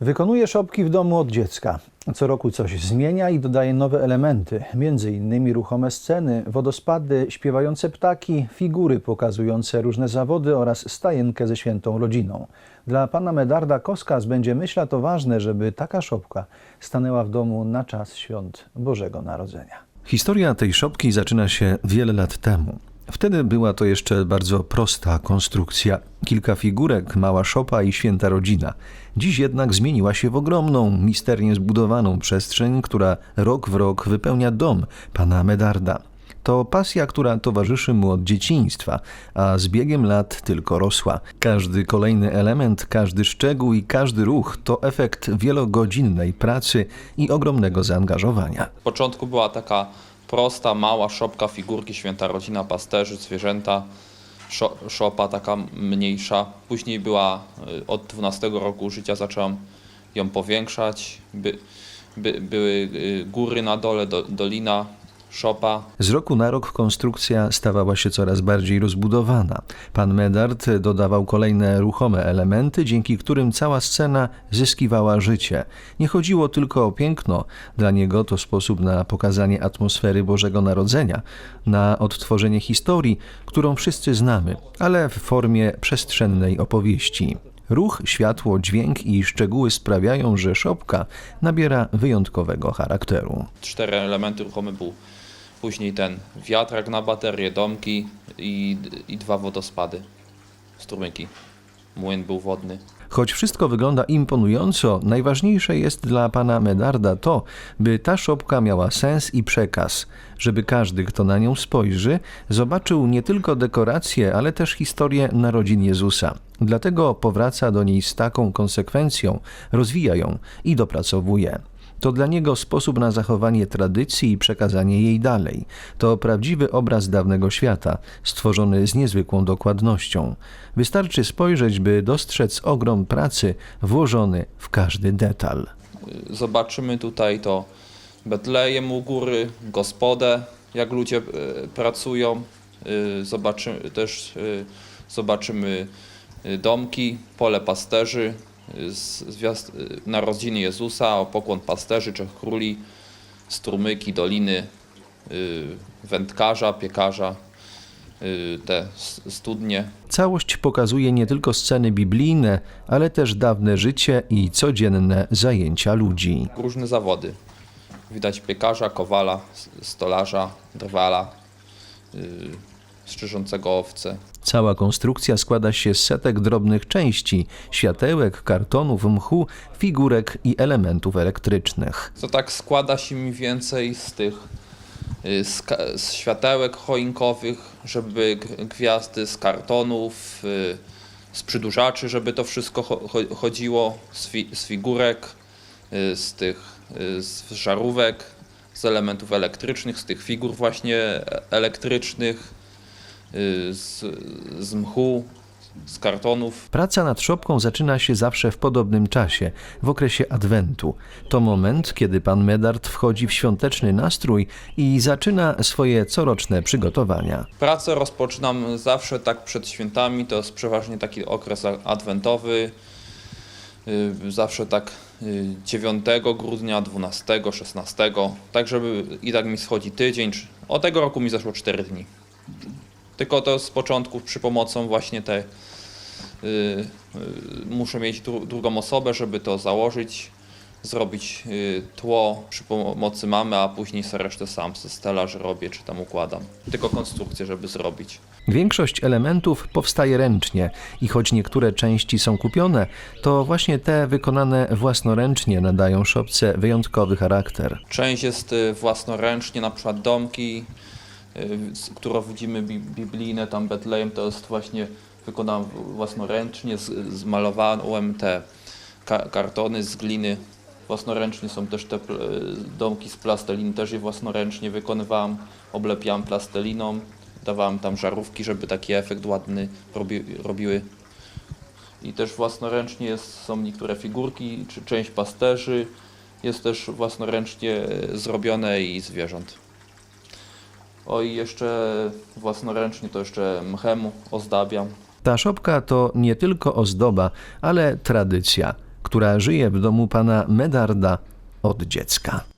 Wykonuje szopki w domu od dziecka. Co roku coś zmienia i dodaje nowe elementy, między innymi ruchome sceny, wodospady, śpiewające ptaki, figury pokazujące różne zawody oraz stajenkę ze świętą rodziną. Dla pana Medarda Koskas będzie myśla to ważne, żeby taka szopka stanęła w domu na czas świąt Bożego Narodzenia. Historia tej szopki zaczyna się wiele lat temu. Wtedy była to jeszcze bardzo prosta konstrukcja. Kilka figurek, mała szopa i święta rodzina. Dziś jednak zmieniła się w ogromną, misternie zbudowaną przestrzeń, która rok w rok wypełnia dom pana Medarda. To pasja, która towarzyszy mu od dzieciństwa, a z biegiem lat tylko rosła. Każdy kolejny element, każdy szczegół i każdy ruch to efekt wielogodzinnej pracy i ogromnego zaangażowania. W początku była taka prosta, mała szopka, figurki, święta rodzina, pasterzy, zwierzęta, szo, szopa taka mniejsza. Później była, y, od 12 roku życia zacząłem ją powiększać. By, by, były y, góry na dole, do, dolina, Z roku na rok konstrukcja stawała się coraz bardziej rozbudowana. Pan Medard dodawał kolejne ruchome elementy, dzięki którym cała scena zyskiwała życie. Nie chodziło tylko o piękno, dla niego to sposób na pokazanie atmosfery Bożego Narodzenia, na odtworzenie historii, którą wszyscy znamy, ale w formie przestrzennej opowieści. Ruch, światło, dźwięk i szczegóły sprawiają, że szopka nabiera wyjątkowego charakteru. Cztery elementy ruchome był później ten wiatrak na baterię, domki i, i dwa wodospady, strumyki. Młyn był wodny. Choć wszystko wygląda imponująco, najważniejsze jest dla pana Medarda to, by ta szopka miała sens i przekaz, żeby każdy, kto na nią spojrzy, zobaczył nie tylko dekoracje, ale też historię narodzin Jezusa. Dlatego powraca do niej z taką konsekwencją, rozwija ją i dopracowuje. To dla niego sposób na zachowanie tradycji i przekazanie jej dalej. To prawdziwy obraz dawnego świata, stworzony z niezwykłą dokładnością. Wystarczy spojrzeć, by dostrzec ogrom pracy włożony w każdy detal. Zobaczymy tutaj to Betlejem u góry, gospodę, jak ludzie e, pracują. E, Zobaczymy też e, zobaczymy e, domki, pole pasterzy, e, zwiast, e, narodziny Jezusa, pokłon pasterzy, trzech króli, strumyki, doliny, e, wędkarza, piekarza, e, te studnie. Całość pokazuje nie tylko sceny biblijne, ale też dawne życie i codzienne zajęcia ludzi. różne zawody. Widać piekarza, kowala, stolarza, drwala, strzyżącego owce. Cała konstrukcja składa się z setek drobnych części światełek, kartonów, mchu, figurek i elementów elektrycznych. To tak składa się mniej więcej z tych z, ka- z światełek choinkowych, żeby gwiazdy z kartonów, yy, z przydłużaczy, żeby to wszystko cho- cho- chodziło, z, fi- z figurek, yy, z tych z żarówek, z elementów elektrycznych, z tych figur właśnie e- elektrycznych, z, z mchu, z kartonów. Praca nad szopką zaczyna się zawsze w podobnym czasie, w okresie Adwentu. To moment, kiedy pan Medard wchodzi w świąteczny nastrój i zaczyna swoje coroczne przygotowania. Pracę rozpoczynam zawsze tak przed świętami, to jest przeważnie taki okres adwentowy. Yy, Zawsze tak yy, 9 grudnia, 12, 16, tak żeby i tak mi schodzi tydzień. O tego roku mi zeszło 4 dni. Tylko to z początku przy pomocą właśnie te yy, yy, muszę mieć dru, drugą osobę, żeby to założyć, zrobić yy, tło przy pomocy mamy, a później sobie resztę sam ze stelaż robię czy tam układam. Tylko konstrukcję, żeby zrobić. Większość elementów powstaje ręcznie i choć niektóre części są kupione, to właśnie te wykonane własnoręcznie nadają szopce wyjątkowy charakter. Część jest y, własnoręcznie, na przykład domki, y, które widzimy bi- biblijne, tam Betlejem, to jest właśnie wykonałem własnoręcznie, zmalowałem te ka- kartony z gliny. Własnoręcznie są też te y, domki z plasteliny, też je własnoręcznie wykonywałem, oblepiałem plasteliną, dawałem tam żarówki, żeby taki efekt ładny robi, robiły. I też własnoręcznie jest, są niektóre figurki, czy część pasterzy, jest też własnoręcznie e, zrobione i zwierząt. O i jeszcze własnoręcznie to jeszcze mchem ozdabiam. Ta szopka to nie tylko ozdoba, ale tradycja. która żyje w domu pana Medarda od dziecka.